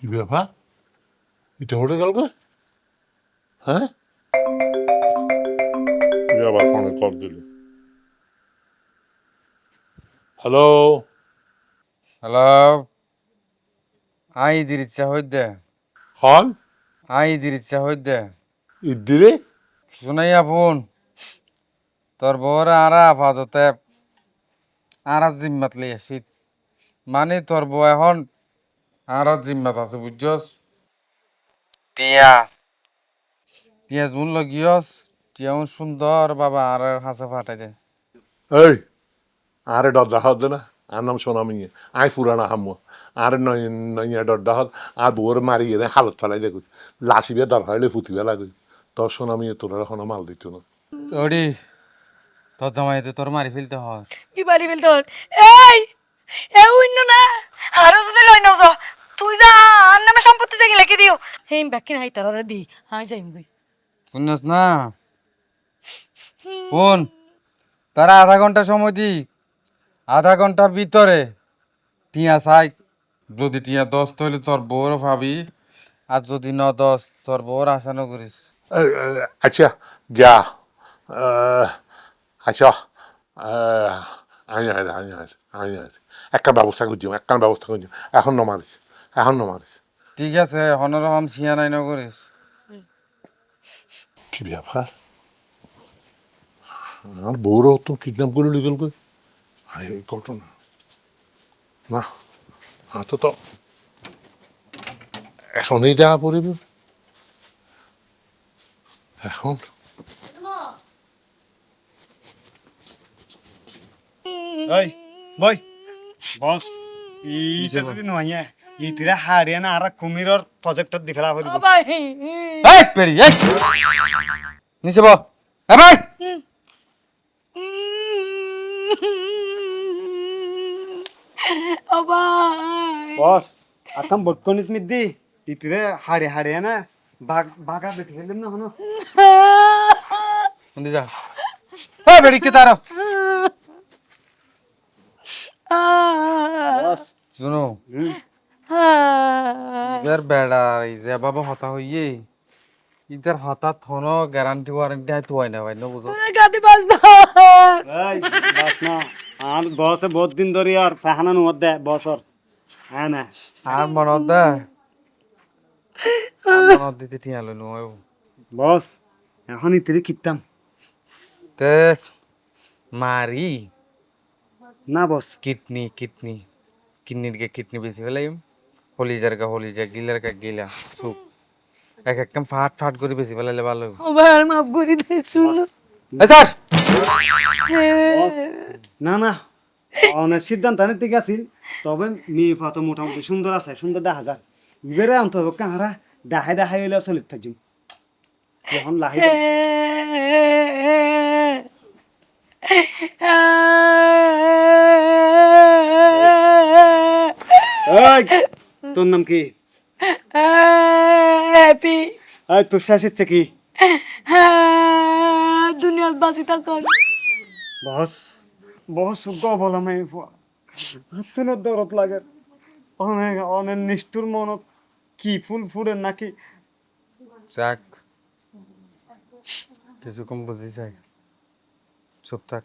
কি ব্যাপার এটা উঠে গেল হ্যাঁ? তুই আবার ফোনে কল দিলি। হ্যালো? হ্যালো? আই দির ইচ্ছা হইতে? হন? আই দির ইচ্ছা হইতে? ইদ্দিরে? শুনাইয়া ফোন তোর বউর আরা আপাততে আরা জিম্মাত লই মানে তোর বউ এখন আরা জিম্মাত আছে বুঝছস? টিয়া টিয়া জুন লগিয়স টিয়া সুন্দর বাবা আর হাসে ফাটাই দে এই আরে ডর ডাহত দে না আর নাম সোনামি আই ফুরানা হামো আরে নয় নয় ডর ডাহত আর বউর মারি গেলে হালত ফেলাই দেখুন লাসিবে দর হইলে ফুটিবে লাগে তোর সোনামি তোর এখন মাল দিত না। ওডি তোর জামাইতে তোর মারি ফেলতে হয়। কি পারি বিল তোর এই এ উইন্ন না আরও যদি লই নাও তুই যা আর নামে সম্পত্তি থেকে লিখে দিও হেম ব্যাকিন হাই তারা দি হাই যাইম গই শুনিস না ফোন তারা আধা ঘণ্টা সময় দি আধা ঘণ্টার ভিতরে টিয়া চাই যদি টিয়া দশ তৈলে তোর বউরও ভাবি আর যদি ন দশ তোর বউর আশা ন করিস আচ্ছা যা আচ্ছা আই আই আই আই আই আই একটা ব্যবস্থা করছি একটা ব্যবস্থা করছি এখন নমারিস এখন নমারিস ঠিক আছে হনর হম শিয়া নাই ন করিস কি ব্যাপার? আর বউরও তো কিডন্যাপ করে লিগেল কই? আই এই ঘটনা না হাতে তো এখনই দেওয়া পড়িব। এখন? ওই বই। বস ইটা যদি নহয় ইতিরা হারিয়ানা আর কুমিরর প্রজেক্টত দি ফেলা হইব। বাবা এই পেড়ি এই। নিচে বল এ ভাই। বস আতাম বটকনিত মিদ্দি ইতিরে হাড়ে হারিয়ানা বাগ বাগা বেশি ফেললাম না হনো? শুনতে যা। এই বেড়ি কে তার? বস। শুনো। এর বেড়া এই যে বাবা হতা হইয়ে ইতার হঠাৎ হন গ্যারান্টি ওয়ারেন্টি হয় তুই না ভাই না বুঝো। গাদি বাজ দাও এই বস না আর বসে বহুত দিন ধরে আর ফাহানা নুমত দে বসর। হ্যাঁ না। আর মনত দে। মনত দিতে টিয়া লইনু বস এখন ইতিরে কিতাম। তে মারি। না বস। Kidney kidney. কিডনির কে কিডনি বেশি ফেলাইম। হলিজার কা হলিজা গিলার কা গিলা সুপ এক একদম ফাট ফাট করে বেশি ফেলাইলে ভালো হইব। আবার মাফ করে দে শুনো স্যার না না অনেক সিদ্ধান্ত ঠিক আছিল তবে মেয়ে পাতো মোটামুটি সুন্দর আছে সুন্দর দেখা যায় ইবেরে অন্তত কাহারা দেখাই দেখাই হইলে চলিত থাকছিম যখন লাহি এই তোর নাম কি? হ্যাপি। এই তোর শেষ ইচ্ছে কি? দুনিয়াত বাঁচি থাকুন। বস বস সুগ্গ বলা মাই হাতের দরদ লাগে। অনেক অনেক নিষ্ঠুর মনত কি ফুল ফুড়ে নাকি? যাক কিছু কম বুঝি যাই। চুপ থাক।